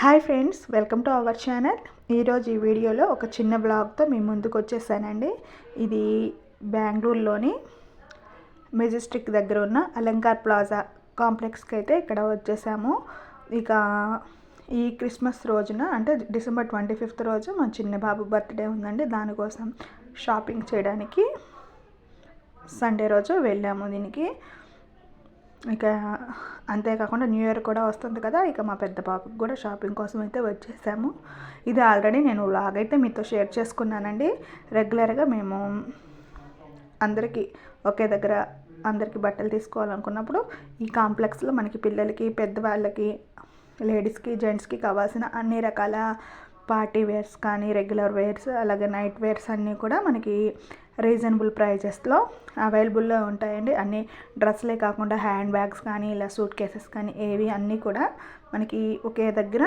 Hi friends welcome to our channel. ఈరోజు ఈ వీడియోలో ఒక చిన్న బ్లాగ్తో మీ ముందుకు వచ్చేసానండి. ఇది బెంగళూరులోని మెజిస్టిక్ దగ్గర ఉన్న అలంకార్ ప్లాజా కాంప్లెక్స్కి అయితే ఇక్కడ వచ్చేసాము. ఇక ఈ క్రిస్మస్ రోజున అంటే డిసెంబర్ ట్వంటీ ఫిఫ్త్ రోజు మా చిన్న బాబు బర్త్డే ఉందండి. దానికోసం షాపింగ్ చేయడానికి సండే రోజు వెళ్ళాము దీనికి. ఇక అంతేకాకుండా న్యూ ఇయర్ కూడా వస్తుంది కదా ఇక మా పెద్ద పాపకి కూడా షాపింగ్ కోసం అయితే వచ్చేసాము. ఇది ఆల్రెడీ నేను లాగ్ అయితే మీతో షేర్ చేసుకున్నానండి. రెగ్యులర్గా మేము అందరికీ ఒకే దగ్గర అందరికీ బట్టలు తీసుకోవాలనుకున్నప్పుడు ఈ కాంప్లెక్స్లో మనకి పిల్లలకి పెద్దవాళ్ళకి లేడీస్కి జెంట్స్కి కావాల్సిన అన్ని రకాల పార్టీ వేర్స్ కానీ రెగ్యులర్ వేర్స్ అలాగే నైట్ వేర్స్ అన్నీ కూడా మనకి రీజనబుల్ ప్రైజెస్లో అవైలబుల్లో ఉంటాయండి. అన్ని డ్రెస్లే కాకుండా హ్యాండ్ బ్యాగ్స్ కానీ ఇలా సూట్ కేసెస్ కానీ ఏవి అన్నీ కూడా మనకి ఒకే దగ్గర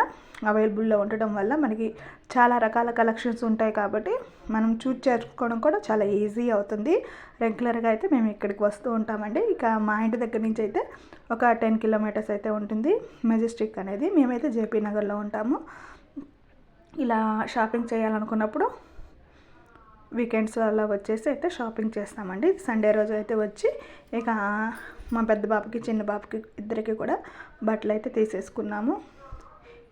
అవైలబుల్లో ఉండటం వల్ల మనకి చాలా రకాల కలెక్షన్స్ ఉంటాయి కాబట్టి మనం చూజ్ చేసుకోవడం కూడా చాలా ఈజీ అవుతుంది. రెగ్యులర్గా అయితే మేము ఇక్కడికి వస్తూ ఉంటామండి. ఇక మా ఇంటి దగ్గర నుంచి అయితే ఒక టెన్ కిలోమీటర్స్ అయితే ఉంటుంది. మెజెస్టిక్ అనేది మేమైతే జేపీ నగర్లో ఉంటాము. ఇలా షాపింగ్ చేయాలనుకున్నప్పుడు వీకెండ్స్ అలా వచ్చేసి అయితే షాపింగ్ చేస్తామండి. సండే రోజు అయితే వచ్చి ఇక మా పెద్ద బాబుకి చిన్న బాబుకి ఇద్దరికి కూడా బట్టలు అయితే తీసేసుకున్నాము.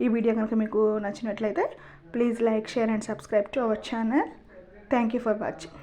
ఈ వీడియో కనుక మీకు నచ్చినట్లయితే please like share and subscribe to our channel. Thank you for watching.